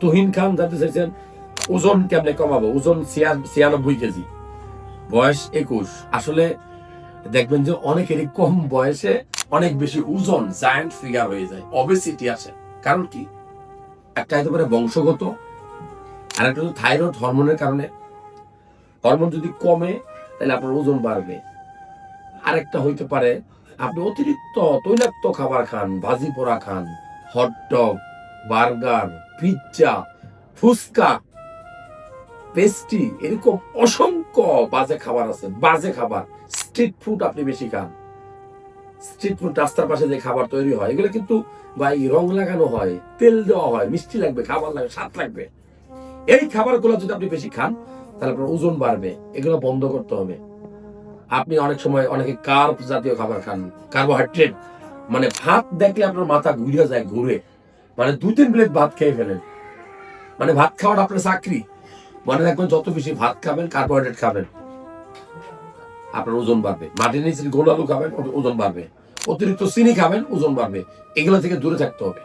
তুহিন খান, জানতে চাইছেন, ওজন কেমনে কমাবো? ওজন ছিয়ানব্বই কেজি। বয়স একুশ। আসলে দেখবেন যে অনেকেরই কম বয়সে অনেক বেশি ওজন জায়ান্ট ফিগার হয়ে যায়। অবেসিটি আসে। কারণ কি? একটা হতে পারে বংশগত আর একটা থাইরয়েড হরমোনের কারণে। হরমোন যদি কমে, তাহলে আপনার ওজন বাড়বে। আরেকটা হইতে পারে, আপনি অতিরিক্ত তৈলাক্ত খাবার খান, ভাজি পোড়া খান hotdog burger pizza fuchka pastry এরকম অসংখ্য বাজে খাবার আছে, বাজে খাবার। স্ট্রিট ফুড আপনি বেশি খান। স্ট্রিট ফুড রাস্তার পাশে যে খাবার তৈরি হয়, এগুলো কিন্তু ভাই রং লাগানো হয়, তেল দেওয়া হয়, মিষ্টি লাগবে, খাবার লাগবে, স্বাদ লাগবে। এই খাবারগুলো যদি আপনি বেশি খান, তাহলে আপনার ওজন বাড়বে, এগুলো বন্ধ করতে হবে। আপনি অনেক সময় অনেকে কার্ব জাতীয় খাবার খান, কার্বোহাইড্রেট মানে ভাত দেখলে আপনার মাথা ঘুরে যায়, ঘুরে। মানে দু তিন প্লেট ভাত খেয়ে ফেলেন। মানে ভাত খাওয়াটা আপনার চাকরি। মনে রাখবেন, যত বেশি ভাত খাবেন কার্বোহাইড্রেট খাবেন, আপনার ওজন বাড়বে। মাটির নিচে গোল আলু খাবেন, ওজন বাড়বে। অতিরিক্ত চিনি খাবেন, ওজন বাড়বে। এগুলো থেকে দূরে থাকতে হবে।